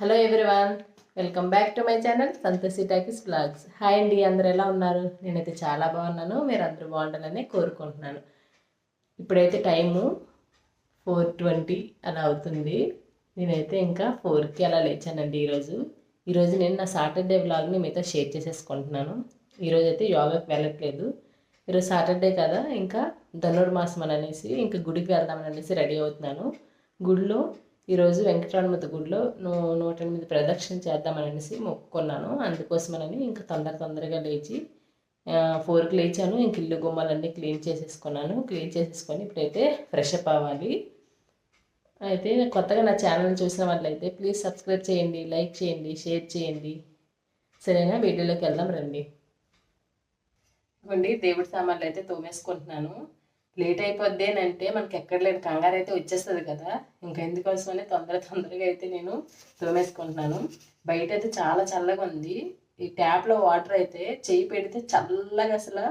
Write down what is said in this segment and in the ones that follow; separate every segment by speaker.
Speaker 1: Hello everyone welcome back to my channel Santoshi talkies blogs. Hi అండి అందరు ఎలా ఉన్నారు? నేనైతే చాలా బాగున్నాను మీరు అందరూ బాగుండాలని కోరుకుంటున్నాను. ఇప్పుడైతే టైము ఫోర్ ట్వంటీ అలా అవుతుంది. నేనైతే ఇంకా ఫోర్కి అలా లేచానండి ఈరోజు. ఈరోజు నేను నా సాటర్డే బ్లాగ్ని మీతో షేర్ చేసేసుకుంటున్నాను. ఈరోజు అయితే యోగాకి వెళ్ళట్లేదు. ఈరోజు సాటర్డే కదా ఇంకా ధనుర్మాసం అని అనేసి ఇంకా గుడికి వెళ్దామని అనేసి రెడీ అవుతున్నాను. గుడిలో ఈరోజు వెంకటరమణ గుడిలో నూ నూట ఎనిమిది ప్రదక్షిణ చేద్దామనేసి మొక్కుకున్నాను అందుకోసమని ఇంకా తొందర తొందరగా లేచి ఫోర్కి లేచాను. ఇంక ఇల్లు గుమ్మాలన్నీ క్లీన్ చేసేసుకున్నాను. క్లీన్ చేసేసుకొని ఇప్పుడైతే ఫ్రెష్ అప్ అవ్వాలి. అయితే కొత్తగా నా ఛానల్ చూసిన వాళ్ళైతే ప్లీజ్ సబ్స్క్రైబ్ చేయండి లైక్ చేయండి షేర్ చేయండి. సరేనా? వీడియోలోకి వెళ్దాం రండి. ఇవ్వండి దేవుడి సామాన్లు అయితే తోమేసుకుంటున్నాను. లేట్ అయిపోద్ది అని అంటే మనకి ఎక్కడ లేని కంగారు అయితే వచ్చేస్తుంది కదా. ఇంకా ఎందుకోసమని తొందర తొందరగా అయితే నేను తోమేసుకుంటున్నాను. బయట అయితే చాలా చల్లగా ఉంది. ఈ ట్యాప్లో వాటర్ అయితే చేయి పెడితే చల్లగా అసలు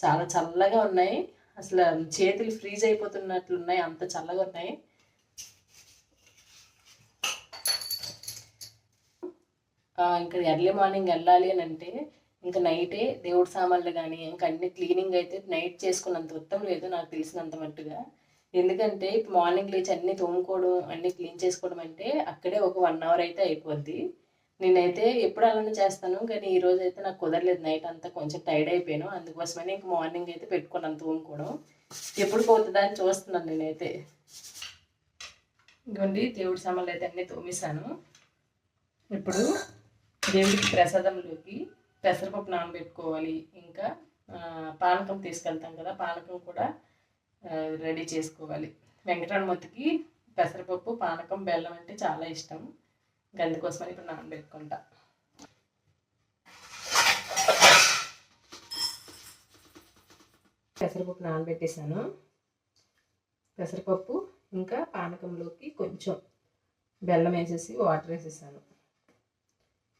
Speaker 1: చాలా చల్లగా ఉన్నాయి. అసలు చేతులు ఫ్రీజ్ అయిపోతున్నట్లు ఉన్నాయి అంత చల్లగా ఉన్నాయి. ఇక్కడ ఇంకా ఎర్లీ మార్నింగ్ వెళ్ళాలి అని అంటే ఇంకా నైటే దేవుడి సామాన్లు కానీ ఇంకా అన్ని క్లీనింగ్ అయితే నైట్ చేసుకున్నంత ఉత్తం లేదు నాకు తెలిసినంత మట్టుగా. ఎందుకంటే ఇప్పుడు మార్నింగ్ లేచి అన్ని తోముకోవడం అన్ని క్లీన్ చేసుకోవడం అంటే అక్కడే ఒక వన్ అవర్ అయితే అయిపోద్ది. నేనైతే ఎప్పుడు అలానే చేస్తాను కానీ ఈ రోజు అయితే నాకు కుదరలేదు నైట్ అంతా కొంచెం టైర్డ్ అయిపోయాను. అందుకోసమని ఇంక మార్నింగ్ అయితే పెట్టుకున్నాను తోముకోవడం. ఎప్పుడు పోతుందా అని చూస్తున్నాను నేనైతే. ఇంకోండి దేవుడి సామాన్లు అయితే అన్నీ తోమేశాను. ఇప్పుడు దేవుడికి ప్రసాదంలోకి పెసరపప్పు నానబెట్టుకోవాలి. ఇంకా పానకం తీసుకెళ్తాం కదా పానకం కూడా రెడీ చేసుకోవాలి. వెంకటరమూర్తికి పెసరపప్పు పానకం బెల్లం అంటే చాలా ఇష్టం. ఇంకా అందుకోసమని ఇప్పుడు నానబెట్టుకుంటా. పెసరపప్పు నానబెట్టేశాను. పెసరపప్పు ఇంకా పానకంలోకి కొంచెం బెల్లం వేసేసి వాటర్ వేసేసాను.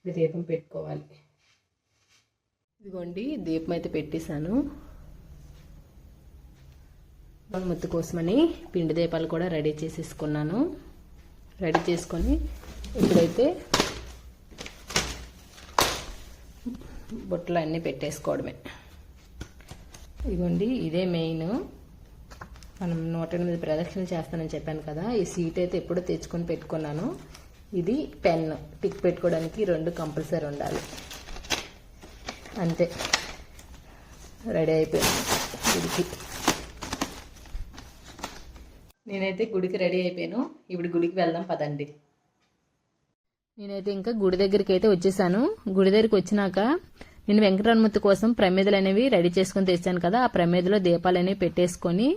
Speaker 1: ఇది దీపం పెట్టుకోవాలి. ఇదిగోండి దీపం అయితే పెట్టేశాను ముత్తు కోసమని పిండి దీపాలు కూడా రెడీ చేసేసుకున్నాను. రెడీ చేసుకొని ఇప్పుడైతే బొట్టలు అన్నీ పెట్టేసుకోవడమే. ఇదిగోండి ఇదే మెయిన్. మనం నూట ఎనిమిది ప్రదక్షిణలు చేస్తానని చెప్పాను కదా ఈ సీట్ అయితే ఎప్పుడో తెచ్చుకొని పెట్టుకున్నాను. ఇది పెన్ టిక్ పెట్టుకోవడానికి రెండు కంపల్సరీ ఉండాలి. అంతే. రెడీ అయిపోయింది గుడికి. నేనైతే గుడికి రెడీ అయిపోయాను. ఇప్పుడు గుడికి వెళ్దాం పదండి. నేనైతే ఇంకా గుడి దగ్గరికి అయితే వచ్చేసాను. గుడి దగ్గరికి వచ్చినాక నేను వెంకటరమూర్తి కోసం ప్రమేదలు అనేవి రెడీ చేసుకొని తెచ్చాను కదా ఆ ప్రమేదలో దీపాలు అనేవి పెట్టేసుకొని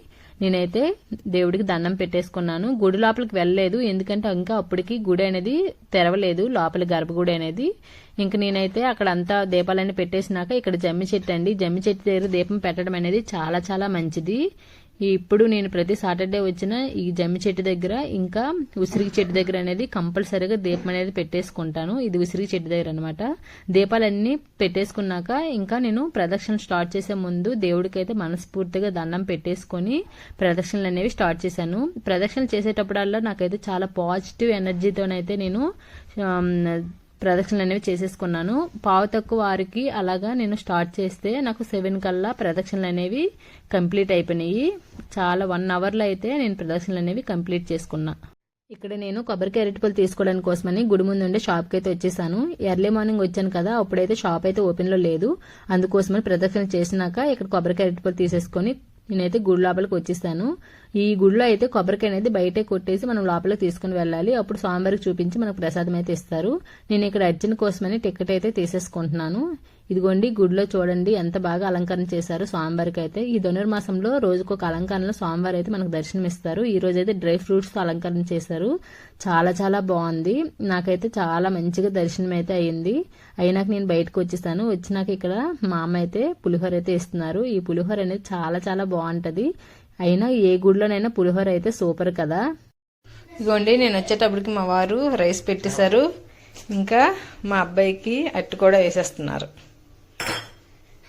Speaker 1: నేనైతే దేవుడికి దండం పెట్టేసుకున్నాను. గుడి లోపలికి వెళ్ళలేదు. ఎందుకంటే ఇంకా అప్పటికి గుడి అనేది తెరవలేదు. లోపలి గర్భగుడి అనేది. ఇంక నేనైతే అక్కడ అంతా దీపాలన్నీ పెట్టేసినాక ఇక్కడ జమ్మి చెట్టు అండి. జమ్మి చెట్టు దగ్గర దీపం పెట్టడం అనేది చాలా చాలా మంచిది. ఇప్పుడు నేను ప్రతి సాటర్డే వచ్చిన ఈ జమ్మి చెట్టు దగ్గర ఇంకా ఉసిరికి చెట్టు దగ్గర అనేది కంపల్సరీగా దీపం అనేది పెట్టేసుకుంటాను. ఇది ఉసిరికి చెట్టు దగ్గర అనమాట దీపాలన్నీ పెట్టేసుకున్నాక ఇంకా నేను ప్రదక్షిణ స్టార్ట్ చేసే ముందు దేవుడికి అయితే మనస్ఫూర్తిగా దండం పెట్టేసుకొని ప్రదక్షిణలు అనేవి స్టార్ట్ చేశాను. ప్రదక్షిణలు చేసేటప్పుడల్లా నాకైతే చాలా పాజిటివ్ ఎనర్జీతోనైతే నేను ప్రదక్షిణలు అనేవి చేసేసుకున్నాను. పావు తక్కువ వారికి అలాగా నేను స్టార్ట్ చేస్తే నాకు సెవెన్ కల్లా ప్రదక్షిణలు అనేవి కంప్లీట్ అయిపోయినాయి. చాలా వన్ అవర్లో అయితే నేను ప్రదక్షిణలు అనేవి కంప్లీట్ చేసుకున్నా. ఇక్కడ నేను కొబ్బరికాయ అరటిపళ్ళు తీసుకోవడానికి కోసమని గుడి ముందు ఉండే షాప్కి అయితే వచ్చేసాను. ఎర్లీ మార్నింగ్ వచ్చాను కదా అప్పుడైతే షాప్ అయితే ఓపెన్లో లేదు. అందుకోసమని ప్రదక్షిణ చేసినాక ఇక్కడ కొబ్బరికాయ అరటిపళ్ళు తీసేసుకొని నేనైతే గుడి లోపలికి వచ్చేసాను. ఈ గుడిలో అయితే కొబ్బరికాయ అనేది బయటే కొట్టేసి మనం లోపలికి తీసుకుని వెళ్ళాలి. అప్పుడు స్వామివారికి చూపించి మనకు ప్రసాదం అయితే ఇస్తారు. నేను ఇక్కడ అర్జున్ కోసమని టికెట్ అయితే తీసేసుకుంటున్నాను. ఇదిగోండి గుడిలో చూడండి ఎంత బాగా అలంకరణ చేశారు స్వామివారికి అయితే ఈ ధనుర్మాసంలో రోజుకు ఒక అలంకరణలో స్వామివారి అయితే మనకు దర్శనం ఇస్తారు ఈ రోజు అయితే డ్రై ఫ్రూట్స్ అలంకరణ చేశారు. చాలా చాలా బాగుంది. నాకైతే చాలా మంచిగా దర్శనం అయితే అయ్యింది అయినాక నేను బయటకు వచ్చేసాను వచ్చినాక ఇక్కడ మా అమ్మ అయితే పులిహోర అయితే ఇస్తున్నారు. ఈ పులిహోర అనేది చాలా చాలా బాగుంటది. అయినా ఏ గుడిలోనైనా పులిహోర అయితే సూపర్ కదా. ఇదిగోండి నేను వచ్చేటప్పటికి మా వారు రైస్ పెట్టేశారు. ఇంకా మా అబ్బాయికి అట్టు కూడా వేసేస్తున్నారు.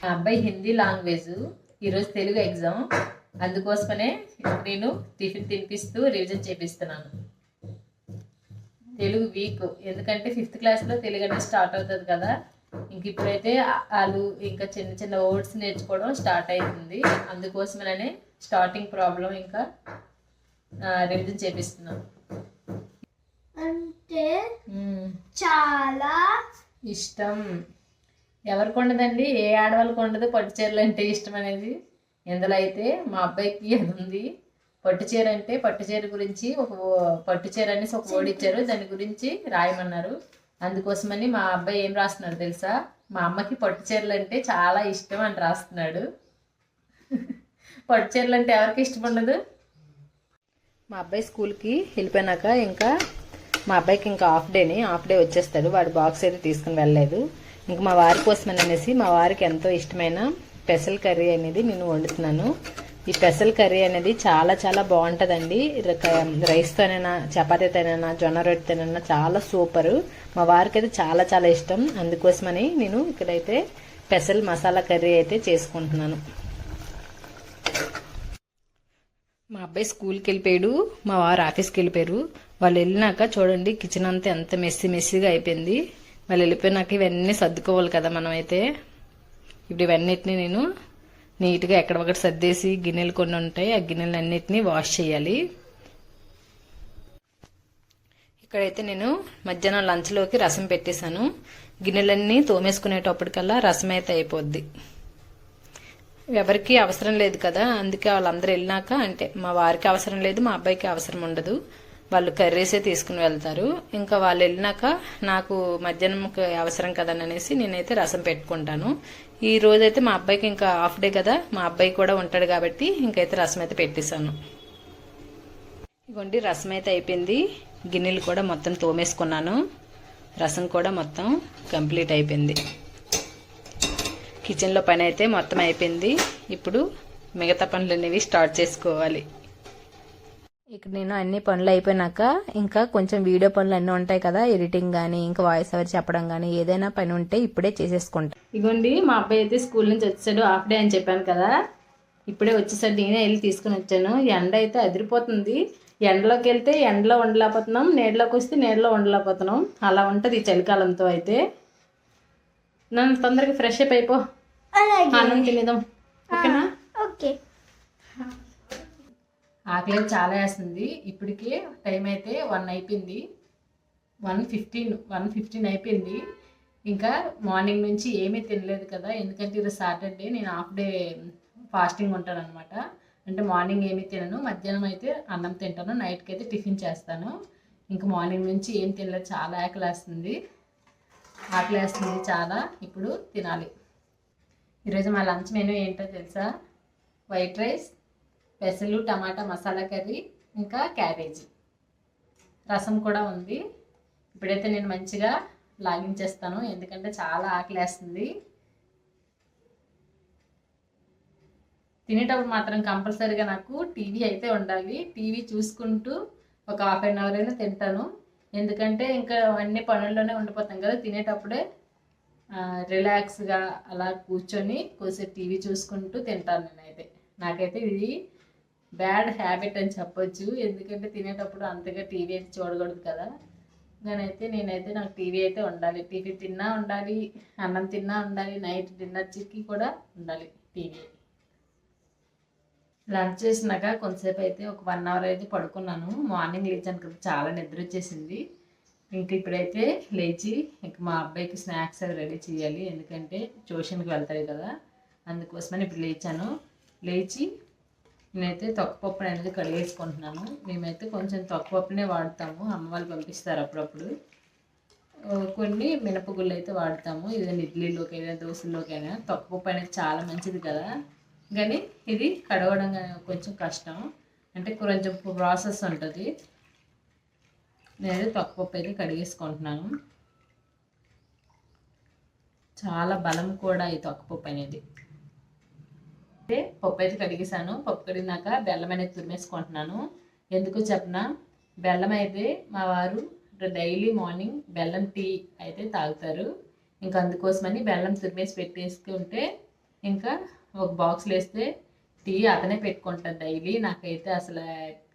Speaker 1: మా అబ్బాయి హిందీ లాంగ్వేజ్. ఈరోజు తెలుగు ఎగ్జామ్. అందుకోసమనే నేను టిఫిన్ తినిపిస్తూ రివిజన్ చేపిస్తున్నాను. తెలుగు వీక్. ఎందుకంటే ఫిఫ్త్ క్లాస్లో తెలుగు అనేది స్టార్ట్ అవుతుంది కదా. ఇంక ఇప్పుడైతే వాళ్ళు ఇంకా చిన్న చిన్న వర్డ్స్ నేర్చుకోవడం స్టార్ట్ అవుతుంది అందుకోసమనే స్టార్టింగ్ ప్రాబ్లం ఇంకా రివిజన్ చేపిస్తున్నాం.
Speaker 2: అంటే. చాలా
Speaker 1: ఇష్టం. ఎవరికి ఉండదండి ఏ ఆడవాళ్ళకి ఉండదు పట్టు చీరలు అంటే ఇష్టం అనేది. ఇందులో అయితే మా అబ్బాయికి అది ఉంది? పట్టు చీర అంటే పట్టు చీర గురించి ఒక పట్టు చీర అనేసి ఒక ఓడి ఇచ్చారు. దాని గురించి రాయమన్నారు. అందుకోసమని మా అబ్బాయి ఏం రాస్తున్నాడు తెలుసా? మా అమ్మకి పట్టు చీరలు అంటే చాలా ఇష్టం అని రాస్తున్నాడు. పట్టు చీరలు అంటే ఎవరికి ఇష్టం ఉండదు? మా అబ్బాయి స్కూల్కి వెళ్ళిపోయినాక ఇంకా మా అబ్బాయికి ఇంకా హాఫ్ డేని హాఫ్ డే వచ్చేస్తాడు. వాడు బాక్స్ అయితే తీసుకుని వెళ్ళలేదు. ఇంకా మా వారి కోసం అనేసి మా వారికి ఎంతో ఇష్టమైన పెసల్ కర్రీ అనేది నేను వండుతున్నాను. ఈ పెసల్ కర్రీ అనేది చాలా చాలా బాగుంటుందండి. రైస్తోనైనా చపాతీతోనైనా జొన్న రొట్టెతోనైనా చాలా సూపర్. మా వారికి అయితే చాలా చాలా ఇష్టం. అందుకోసమని నేను ఇక్కడైతే పెసల్ మసాలా కర్రీ అయితే చేసుకుంటున్నాను. మా అబ్బాయి స్కూల్కి వెళ్ళిపోయాడు. మా వారు ఆఫీస్కి వెళ్ళిపోయారు. వాళ్ళు వెళ్ళినాక చూడండి కిచెన్ అంతా ఎంత మెస్సీ మెస్సీగా అయిపోయింది. వాళ్ళు వెళ్ళిపోయినాక ఇవన్నీ సర్దుకోవాలి కదా మనం అయితే ఇప్పుడు ఇవన్నిటిని నేను నీట్గా ఎక్కడ ఒకటి సర్దేసి గిన్నెలు కొన్ని ఉంటాయి ఆ గిన్నెలు అన్నిటినీ వాష్ చేయాలి. ఇక్కడైతే నేను మధ్యాహ్నం లంచ్లోకి రసం పెట్టేశాను. గిన్నెలన్నీ తోమేసుకునేటప్పటికల్లా రసం అయితే అయిపోద్ది. ఎవరికి అవసరం లేదు కదా అందుకే వాళ్ళందరూ వెళ్ళినాక అంటే మా వారికి అవసరం లేదు మా అబ్బాయికి అవసరం ఉండదు. వాళ్ళు కర్రీసే తీసుకుని వెళ్తారు. ఇంకా వాళ్ళు వెళ్ళినాక నాకు మధ్యాహ్నంకి అవసరం కదా అనేసి నేనైతే రసం పెట్టుకుంటాను. ఈ రోజైతే మా అబ్బాయికి ఇంకా హాఫ్ డే కదా మా అబ్బాయి కూడా ఉంటాడు కాబట్టి ఇంకైతే రసం అయితే పెట్టేశాను. ఇగోండి రసం అయితే అయిపోయింది. గిన్నెలు కూడా మొత్తం తోమేసుకున్నాను. రసం కూడా మొత్తం కంప్లీట్ అయిపోయింది. కిచెన్లో పని అయితే మొత్తం అయిపోయింది. ఇప్పుడు మిగతా పనులు అనేవి స్టార్ట్ చేసుకోవాలి. ఇక్కడ నేను అన్ని పనులు అయిపోయినాక ఇంకా కొంచెం వీడియో పనులు అన్నీ ఉంటాయి కదా ఎడిటింగ్ కానీ ఇంకా వాయిస్ ఓవర్ చెప్పడం కానీ ఏదైనా పని ఉంటే ఇప్పుడే చేసేసుకుంటా. ఇగోండి మా అబ్బాయి అయితే స్కూల్ నుంచి వచ్చాడు హాఫ్ డే అని చెప్పాను కదా. ఇప్పుడే వచ్చేసరికి నేనే వెళ్ళి తీసుకుని వచ్చాను. ఎండ అయితే అదిరిపోతుంది. ఎండలోకి వెళ్తే ఎండలో ఉండలేకపోతున్నాం నీడలోకి వస్తే నీడలో ఉండలేకపోతున్నాం. అలా ఉంటుంది ఈ చలికాలంతో అయితే. నన్ను తొందరగా ఫ్రెష్ అప్ అయిపో. అన్నం తినేదాం ఓకేనా?
Speaker 2: ఓకే.
Speaker 1: ఆకలి చాలా వేస్తుంది. ఇప్పటికే టైం అయితే వన్ అయిపోయింది. వన్ ఫిఫ్టీన్ వన్ ఫిఫ్టీన్ అయిపోయింది. ఇంకా మార్నింగ్ నుంచి ఏమీ తినలేదు కదా ఎందుకంటే ఈరోజు సాటర్డే నేను హాఫ్ డే ఫాస్టింగ్ ఉంటాను అనమాట అంటే మార్నింగ్ ఏమీ తినను మధ్యాహ్నం అయితే అన్నం తింటాను నైట్కి అయితే టిఫిన్ చేస్తాను. ఇంకా మార్నింగ్ నుంచి ఏం తినలేదు చాలా ఆకలి వేస్తుంది ఆకలి వేస్తుంది చాలా ఇప్పుడు తినాలి. ఈరోజు మా లంచ్ మెనూ ఏంటో తెలుసా? వైట్ రైస్ పెసలు టమాటా మసాలా కర్రీ ఇంకా క్యాబేజీ. రసం కూడా ఉంది. ఇప్పుడైతే నేను మంచిగా లాగించేస్తాను ఎందుకంటే చాలా ఆకలేస్తుంది. తినేటప్పుడు మాత్రం కంపల్సరీగా నాకు టీవీ అయితే ఉండాలి. టీవీ చూసుకుంటూ ఒక హాఫ్ అన్ అవర్ అయినా తింటాను. ఎందుకంటే ఇంకా అన్ని పనుల్లోనే ఉండిపోతాం కదా తినేటప్పుడే రిలాక్స్గా అలా కూర్చొని కొద్దిసేపు టీవీ చూసుకుంటూ తింటాను నేనైతే. నాకైతే ఇది బ్యాడ్ హ్యాబిట్ అని చెప్పొచ్చు. ఎందుకంటే తినేటప్పుడు అంతగా టీవీ అయితే చూడకూడదు కదా. నేనైతే నేనైతే నాకు టీవీ అయితే ఉండాలి. టీవీ తిన్నా ఉండాలి అన్నం తిన్నా ఉండాలి నైట్ డిన్నర్కి కూడా ఉండాలి టీవీ. లంచ్ చేసినాక కొంతసేపు అయితే ఒక వన్ అవర్ అయితే పడుకున్నాను. మార్నింగ్ లేచాను కదా చాలా నిద్ర వచ్చేసింది. ఇంకా ఇప్పుడైతే లేచి ఇంక మా అబ్బాయికి స్నాక్స్ అవి రెడీ చేయాలి. ఎందుకంటే ట్యూషన్కి వెళ్తాయి కదా అందుకోసమని ఇప్పుడు లేచాను. లేచి నేనైతే తొక్కపప్పు అనేది కడిగేసుకుంటున్నాను. మేమైతే కొంచెం తొక్కపప్పునే వాడతాము. అమ్మ వాళ్ళు పంపిస్తారు అప్పుడప్పుడు. కొన్ని మినపగుళ్ళు అయితే వాడతాము. ఏదైనా ఇడ్లీలోకి అయినా దోశల్లోకైనా తొక్కపప్పు అనేది చాలా మంచిది కదా. కానీ ఇది కడగడం కొంచెం కష్టం. అంటే కొంచెం ప్రాసెస్ ఉంటుంది. నేను తొక్కపప్పు అయితే కడిగేసుకుంటున్నాను. చాలా బలం కూడా ఈ తొక్కపప్పు అనేది. అయితే పప్పు అయితే కడిగేసాను పప్పు కడిగినాక బెల్లం అనేది తురిమేసుకుంటున్నాను. ఎందుకు చెప్పనా? బెల్లం అయితే మా వారు డైలీ మార్నింగ్ బెల్లం టీ అయితే తాగుతారు. ఇంకా అందుకోసమని బెల్లం తురిమేసి పెట్టేసుకుంటే ఇంకా ఒక బాక్స్లో వేస్తే టీ అతనే పెట్టుకుంటాను డైలీ. నాకైతే అసలు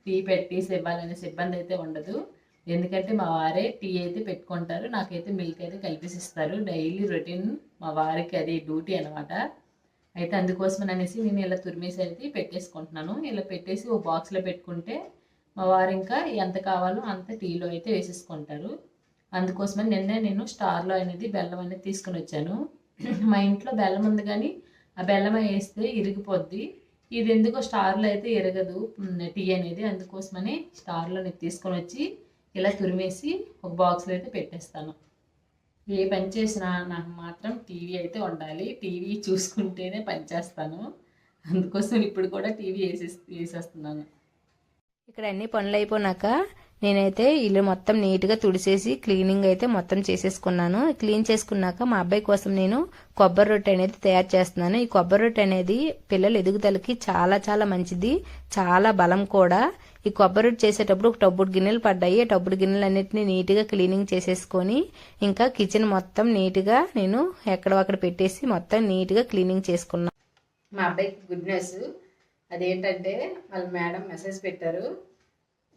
Speaker 1: టీ పెట్టేసి ఇవ్వాలనే ఇబ్బంది అయితే ఉండదు. ఎందుకంటే మా వారే టీ అయితే పెట్టుకుంటారు. నాకైతే మిల్క్ అయితే కలిపేసి ఇస్తారు. డైలీ రొటీన్ మా వారికి అది డ్యూటీ అనమాట అయితే అందుకోసం అనేసి నేను ఇలా తురిమేసి అయితే పెట్టేసుకుంటున్నాను. ఇలా పెట్టేసి ఓ బాక్స్లో పెట్టుకుంటే మా వారు ఇంకా ఎంత కావాలో అంత టీలో అయితే వేసేసుకుంటారు. అందుకోసమని నిన్నే నేను స్టార్లో అనేది బెల్లం అనేది తీసుకుని వచ్చాను. మా ఇంట్లో బెల్లం ఉంది కానీ ఆ బెల్లం వేస్తే ఇరిగిపోద్ది. ఇది ఎందుకో స్టార్లో అయితే ఇరగదు టీ అనేది. అందుకోసమని స్టార్లో నేను తీసుకొని వచ్చి ఇలా తురిమేసి ఒక బాక్స్లో అయితే పెట్టేస్తాను. ఏ పని చేసినా నాకు మాత్రం టీవీ అయితే ఉండాలి. టీవీ చూసుకుంటేనే పని చేస్తాను. అందుకోసం ఇప్పుడు కూడా టీవీ వేసే వేసేస్తున్నాను. ఇక్కడ అన్ని పనులు అయిపోయినాక నేనైతే ఇల్లు మొత్తం నీట్గా తుడిసేసి క్లీనింగ్ అయితే మొత్తం చేసేసుకున్నాను. క్లీన్ చేసుకున్నాక మా అబ్బాయి కోసం నేను కొబ్బరి రొట్టె అనేది తయారు చేస్తున్నాను. ఈ కొబ్బరి రొట్టె అనేది పిల్లల ఎదుగుదలకి చాలా చాలా మంచిది. చాలా బలం కూడా. ఈ కొబ్బరి చేసేటప్పుడు ఒక టబ్బుడు గిన్నెలు పడ్డాయి. ఆ టబ్బుడు గిన్నెలు అన్నిటిని నీట్గా క్లీనింగ్ చేసేసుకొని ఇంకా కిచెన్ మొత్తం నీట్గా నేను ఎక్కడ అక్కడ పెట్టేసి మొత్తం నీట్గా క్లీనింగ్ చేసుకున్నాను మా అబ్బాయికి గుడ్ న్యూస్. అదేంటంటే వాళ్ళ మేడం మెసేజ్ పెట్టారు.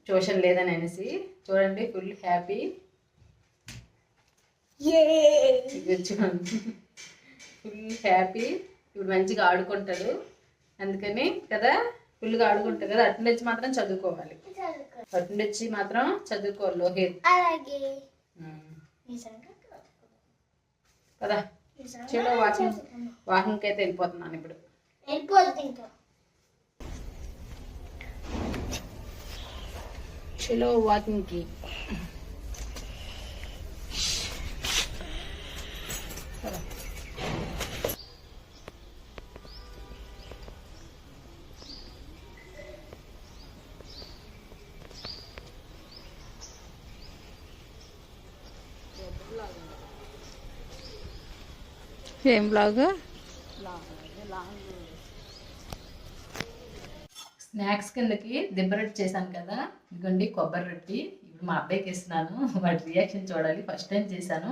Speaker 1: ట్యూషన్ లేదని అనేసి. చూడండి ఫుల్ హ్యాపీ. చూడండి. Full happy. ఇప్పుడు మంచిగా ఆడుకుంటాడు. అందుకని కదా ఫుల్గా ఆడుకుంటాడు కదా అటు నుంచి మాత్రం చదువుకోవాలి. అటు నుంచి మాత్రం చదువుకోవాలి లోహిత్ కదా చలో వాకింగ్ వాకింగ్కి అయితే వెళ్ళిపోతున్నాను ఇప్పుడు. చలో వాకింగ్కి.
Speaker 3: ఏం బ్లాగ్
Speaker 1: స్నాక్స్ కిందకి దిబ్బ రొట్టి చేశాను కదా. ఇదిగోండి కొబ్బరి రొట్టి. ఇప్పుడు మా అబ్బాయికి ఇస్తున్నాను. వాటి రియాక్షన్ చూడాలి. ఫస్ట్ టైం చేశాను.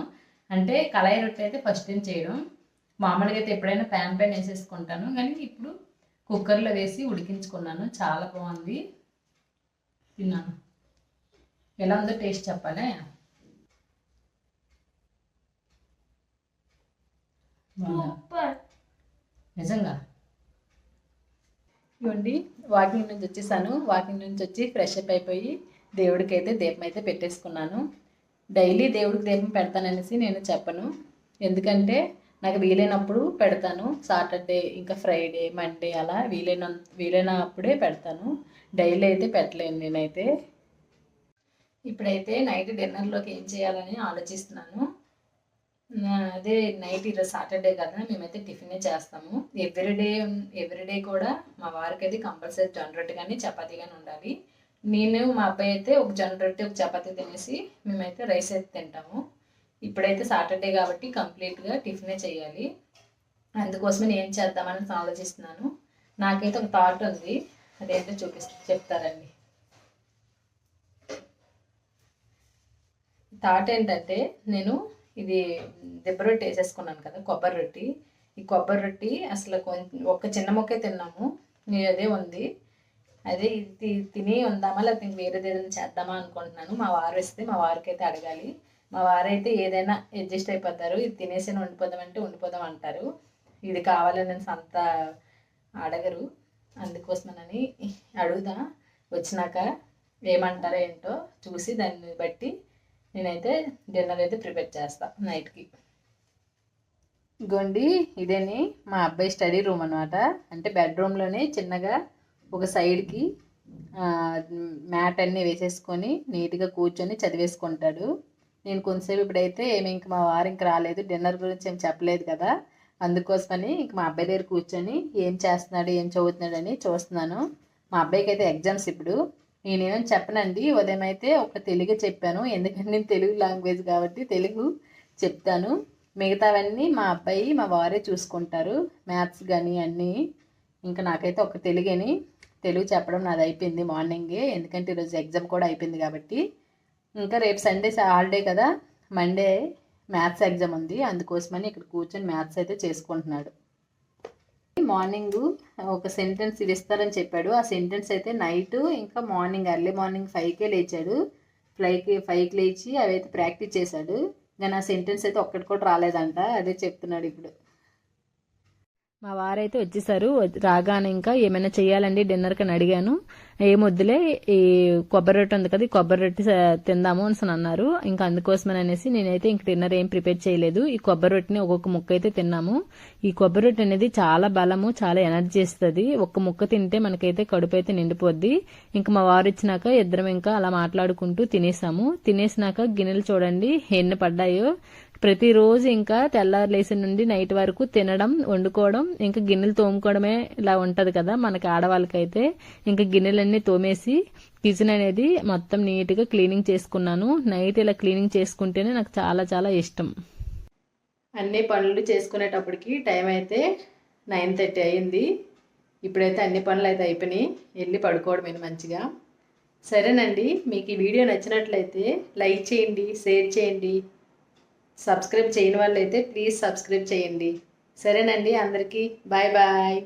Speaker 1: అంటే కళాయి రొట్టె అయితే ఫస్ట్ టైం చేయడం. మామూలుగా అయితే ఎప్పుడైనా ప్యాన్ పైన వేసేసుకుంటాను. కానీ ఇప్పుడు కుక్కర్లో వేసి ఉడికించుకున్నాను. చాలా బాగుంది. తిన్నాను. ఎలా ఉందో టేస్ట్ చెప్పాలి?
Speaker 2: సూపర్.
Speaker 1: నిజంగా? ఇవ్వండి వాకింగ్ నుంచి వచ్చేసాను. వాకింగ్ నుంచి వచ్చి ఫ్రెష్ అప్ అయిపోయి దేవుడికి అయితే దీపం అయితే పెట్టేసుకున్నాను. డైలీ దేవుడికి దీపం పెడతాననేసి నేను చెప్పను. ఎందుకంటే నాకు వీలైనప్పుడు పెడతాను. సాటర్డే ఇంకా ఫ్రైడే మండే అలా వీలైన వీలైనప్పుడే పెడతాను. డైలీ అయితే పెట్టలేను నేనైతే. ఇప్పుడైతే నైట్ డిన్నర్లోకి ఏం చేయాలని ఆలోచిస్తున్నాను. అదే నైట్ ఈరోజు సాటర్డే కదా మేమైతే టిఫినే చేస్తాము. ఎవ్రీడే ఎవ్రీడే కూడా మా వారికి అయితే కంపల్సరీ జొన్న రొట్టె కానీ చపాతీ కానీ ఉండాలి. నేను మా అబ్బాయి అయితే ఒక జొన్న రొట్టె ఒక చపాతీ తినేసి మేమైతే రైస్ అయితే తింటాము. ఇప్పుడైతే సాటర్డే కాబట్టి కంప్లీట్గా టిఫినే చేయాలి. అందుకోసమే నేను ఏం చేద్దామని ఆలోచిస్తున్నాను. నాకైతే ఒక థాట్ ఉంది. అదేంటో చూపిస్తా చెప్తారండి. థాట్ ఏంటంటే నేను ఇది దెబ్బ రొట్టి వేసేసుకున్నాను కదా కొబ్బరి రొట్టి. ఈ కొబ్బరి రొట్టి అసలు కొంచెం ఒక చిన్న మొక్కే తిన్నాము. అదే ఉంది. అదే ఇది తిని ఉందామా లేకపోతే వేరేది ఏదైనా చేద్దామా అనుకుంటున్నాను. మా వారు ఇస్తే మా వారికి అయితే అడగాలి. మా వారైతే ఏదైనా అడ్జస్ట్ అయిపోతారు. ఇది తినేసి ఉండిపోదాం అంటే ఉండిపోదాం అంటారు. ఇది కావాలని అంత అడగరు. అందుకోసమనని అడుగుదా వచ్చినాక ఏమంటారో ఏంటో చూసి దాన్ని బట్టి నేనైతే డిన్నర్ అయితే ప్రిపేర్ చేస్తాను నైట్కి. ఇగోండి ఇదేని మా అబ్బాయి స్టడీ రూమ్ అనమాట అంటే బెడ్రూమ్లోనే చిన్నగా ఒక సైడ్కి మ్యాట్ అన్నీ వేసేసుకొని నీట్గా కూర్చొని చదివేసుకుంటాడు. నేను కొంతసేపు ఇప్పుడైతే ఏమి ఇంక మా వారు ఇంక రాలేదు డిన్నర్ గురించి ఏం చెప్పలేదు కదా. అందుకోసమని ఇంక మా అబ్బాయి దగ్గర కూర్చొని ఏం చేస్తున్నాడు ఏం చదువుతున్నాడని చూస్తున్నాను. మా అబ్బాయికి అయితే ఎగ్జామ్స్ ఇప్పుడు. నేనేమో చెప్పనండి. ఉదయం అయితే ఒక తెలుగు చెప్పాను. ఎందుకంటే నేను తెలుగు లాంగ్వేజ్ కాబట్టి తెలుగు చెప్తాను. మిగతావన్నీ మా అబ్బాయి మా వారే చూసుకుంటారు. మ్యాథ్స్ కానీ అన్నీ. ఇంకా నాకైతే ఒక తెలుగని తెలుగు చెప్పడం నాది అయిపోయింది మార్నింగే. ఎందుకంటే ఈరోజు ఎగ్జామ్ కూడా అయిపోయింది కాబట్టి. ఇంకా రేపు సండే హాలిడే కదా. మండే మ్యాథ్స్ ఎగ్జామ్ ఉంది. అందుకోసమని ఇక్కడ కూర్చొని మ్యాథ్స్ అయితే చేసుకుంటున్నాడు. మార్నింగ్ ఒక సెంటెన్స్ ఇది ఇస్తారని చెప్పాడు. ఆ సెంటెన్స్ అయితే నైట్ ఇంకా మార్నింగ్ ఎర్లీ మార్నింగ్ ఫైవ్కే లేచాడు. ఫ్లైకి ఫైవ్కి లేచి అవి అయితే ప్రాక్టీస్ చేశాడు. కానీ ఆ సెంటెన్స్ అయితే ఒక్కటి కూడా రాలేదంట. అదే చెప్తున్నాడు ఇప్పుడు. మా వారైతే వచ్చేసారు. రాగానే ఇంకా ఏమైనా చేయాలండి డిన్నర్కి అని అడిగాను. ఏం వద్దులే ఈ కొబ్బరి రొట్టె ఉంది కదా ఈ కొబ్బరి రొట్టె తిందాము అని అన్నారు. ఇంకా అందుకోసమని అనేసి నేనైతే ఇంక డిన్నర్ ఏం ప్రిపేర్ చేయలేదు. ఈ కొబ్బరి రొట్టెని ఒక్కొక్క ముక్క అయితే తిన్నాము. ఈ కొబ్బరి రొట్టె అనేది చాలా బలము చాలా ఎనర్జీ ఇస్తుంది. ఒక్క ముక్క తింటే మనకైతే కడుపు అయితే నిండిపోద్ది. ఇంకా మా వారు ఇచ్చినాక ఇద్దరం ఇంకా అలా మాట్లాడుకుంటూ తినేసాము. తినేసినాక గిన్నెలు చూడండి ఎన్ని పడ్డాయో. ప్రతిరోజు ఇంకా తెల్లారులేసి నుండి నైట్ వరకు తినడం వండుకోవడం ఇంకా గిన్నెలు తోముకోవడమే ఇలా ఉంటుంది కదా మనకి ఆడవాళ్ళకైతే. ఇంకా గిన్నెలన్నీ తోమేసి కిచెన్ అనేది మొత్తం నీట్గా క్లీనింగ్ చేసుకున్నాను. నైట్ ఇలా క్లీనింగ్ చేసుకుంటేనే నాకు చాలా చాలా ఇష్టం. అన్ని పనులు చేసుకునేటప్పటికి టైం అయితే నైన్ థర్టీ అయింది. ఇప్పుడైతే అన్ని పనులు అయితే అయిపోయినాయి. వెళ్ళి పడుకోవడమే మంచిగా. సరేనండి. మీకు ఈ వీడియో నచ్చినట్లయితే లైక్ చేయండి షేర్ చేయండి. సబ్స్క్రైబ్ చేయని వాళ్ళైతే ప్లీజ్ సబ్స్క్రైబ్ చేయండి. సరేనండి అందరికీ బాయ్ బాయ్.